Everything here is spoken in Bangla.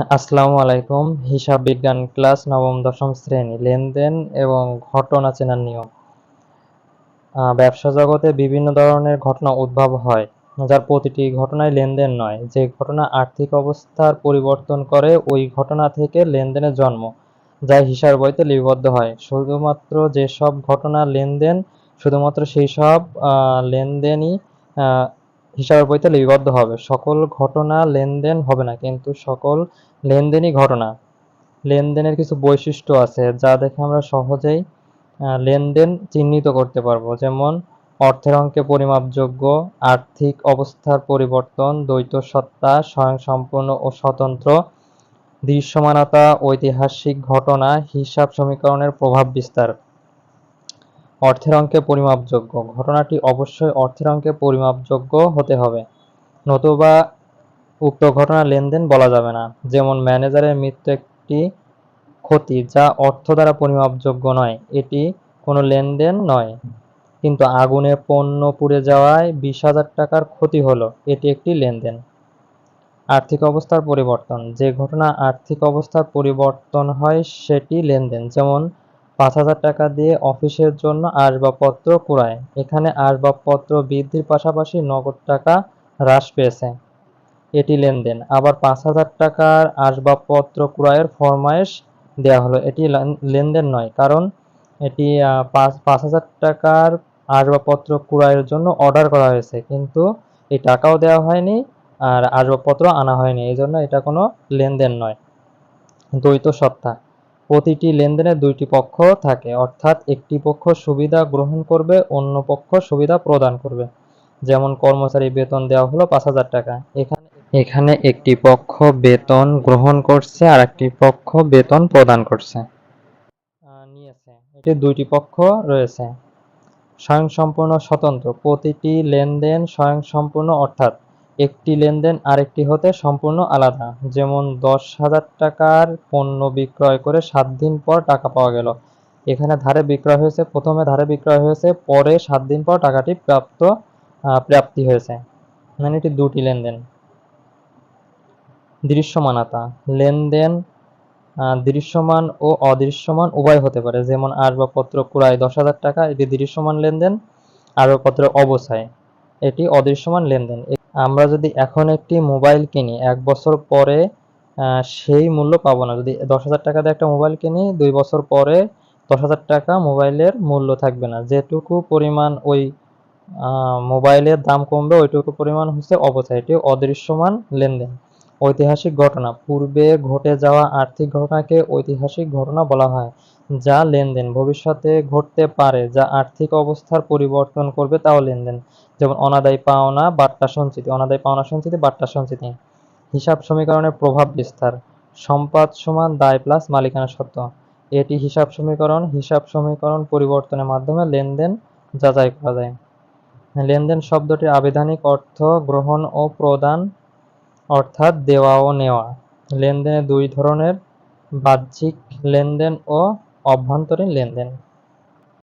আসসালামু আলাইকুম। হিসাব বিজ্ঞান ক্লাস নবম, দশম শ্রেণি, লেনদেন এবং ঘটনা চেনার নিয়ম। ব্যবসা জগতে বিভিন্ন ধরনের ঘটনা উদ্ভব হয়, যার প্রতিটি ঘটনায় লেনদেন নয়। যে ঘটনা আর্থিক অবস্থার পরিবর্তন করে, ওই ঘটনা থেকে লেনদেনের জন্ম, যা হিসাব বইতে লিপিবদ্ধ হয়। শুধুমাত্র যেসব ঘটনা লেনদেন, শুধুমাত্র সেই সব লেনদেনই হিসাবের বইতে লিপিবদ্ধ হবে। সকল ঘটনা লেনদেন হবে না, কিন্তু সকল লেনদেনই ঘটনা। লেনদেনের কিছু বৈশিষ্ট্য আছে, যা দেখে আমরা সহজেই লেনদেন চিহ্নিত করতে পারব। যেমন, অর্থের অঙ্কে পরিমাপযোগ্য, আর্থিক অবস্থার পরিবর্তন, দ্বৈত সত্তা, স্বয়ংসম্পূর্ণ ও স্বতন্ত্র, দৃশ্যমানতা, ঐতিহাসিক ঘটনা, হিসাব সমীকরণের প্রভাব বিস্তার। অর্থের অঙ্কে পরিমাপযোগ্য। ঘটনাটি অবশ্যই অর্থের অঙ্কে পরিমাপযোগ্য হতে হবে। নতুবা উক্ত ঘটনা লেনদেন বলা যাবে না। যেমন ম্যানেজারের মৃত্যু একটি ক্ষতি যা অর্থ দ্বারা পরিমাপযোগ্য নয়, এটি কোনো লেনদেন নয়। কিন্তু আগুনে পণ্য পুড়ে যাওয়ায় বিশ হাজার টাকার ক্ষতি হলো, এটি একটি লেনদেন। আর্থিক অবস্থার পরিবর্তন। যে ঘটনা আর্থিক অবস্থার পরিবর্তন হয়, সেটি লেনদেন। যেমন পাঁচ হাজার টাকা দিয়ে অফিসের জন্য আসবাবপত্র কুড়ায়। এখানে আসবাবপত্র বৃদ্ধির পাশাপাশি নগদ টাকা হ্রাস পেয়েছে। এটি লেনদেন। আবার পাঁচ হাজার টাকার আসবাবপত্র ক্রয়ের ফরমায়েশ দেওয়া হলো। এটি লেনদেন নয়, কারণ এটি পাঁচ পাঁচ হাজার টাকার আসবাবপত্র ক্রয়ের জন্য অর্ডার করা হয়েছে। কিন্তু এই টাকাও দেওয়া হয়নি আর আসবাবপত্র আনা হয়নি। এই জন্য এটা কোনো লেনদেন নয়। দ্বৈত সত্তা। প্রতিটি লেনদেনে দুইটি পক্ষ থাকে, অর্থাৎ একটি পক্ষ সুবিধা গ্রহণ করবে, অন্য পক্ষ সুবিধা প্রদান করবে। যেমন কর্মচারী বেতন দেওয়া হলো পাঁচ হাজার টাকা। এখানে এখানে একটি পক্ষ বেতন গ্রহণ করছে আর একটি পক্ষ বেতন প্রদান করছে। নিয়েছে। এটি দুইটি পক্ষ রয়েছে। স্বয়ংসম্পূর্ণ স্বতন্ত্র। প্রতিটি লেনদেন স্বয়ংসম্পূর্ণ, অর্থাৎ একটি লেনদেন আরেকটি হতে সম্পূর্ণ আলাদা। যেমন দশ হাজার টাকার পণ্য বিক্রয় করে সাত দিন পর টাকা পাওয়া গেল। এখানে ধারে বিক্রয় হয়েছে, প্রথমে ধারে বিক্রয় হয়েছে, পরে সাত দিন পর টাকাটি প্রাপ্ত প্রাপ্তি হয়েছে। মানে এটি দুটি লেনদেন। দৃশ্যমানতা। লেনদেন দৃশ্যমান ও অদৃশ্যমান উভয় হতে পারে। যেমন আসবাবপত্র ক্রয় দশ হাজার টাকা, এটি দৃশ্যমান লেনদেন, আসবাবপত্র অবস্থায় এটি অদৃশ্যমান লেনদেন। আমরা যদি এখন একটি মোবাইল কিনি, এক বছর পরে সেই মূল্য পাবো না। যদি দশ হাজার টাকা দিয়ে একটা মোবাইল কিনি, দুই বছর পরে দশ হাজার টাকা মোবাইলের মূল্য থাকবে না। যেটুকু পরিমাণ ওই মোবাইলের দাম কমবে, ওইটুকু পরিমাণ হচ্ছে অবচয় এটি অদৃশ্যমান লেনদেন। ঐতিহাসিক ঘটনা। পূর্বে ঘটে যাওয়া আর্থিক ঘটনাকে ঐতিহাসিক ঘটনা বলা হয়, যা লেনদেন ভবিষ্যতে ঘটতে পারে, যা আর্থিক অবস্থার পরিবর্তন করবে তাও লেনদেন। যেমন অনাদায়ী পাওনা, বার্তা সঞ্চিতি। অনাদায়ী পাওনা, সঞ্চিতি, বার্তা সঞ্চিতি। হিসাব সমীকরণের প্রভাব বিস্তার। সম্পদ সমান দায় প্লাস মালিকানা সত্ত্ব এটি হিসাব সমীকরণ হিসাব সমীকরণ পরিবর্তনের মাধ্যমে লেনদেন যাচাই করা যায়। লেনদেন শব্দটির আবিধানিক অর্থ গ্রহণ ও প্রদান অর্থাৎ দেওয়া ও নেওয়া। লেনদেনে দুই ধরনের বাহ্যিক লেনদেন ও অভ্যন্তরীণ লেনদেন।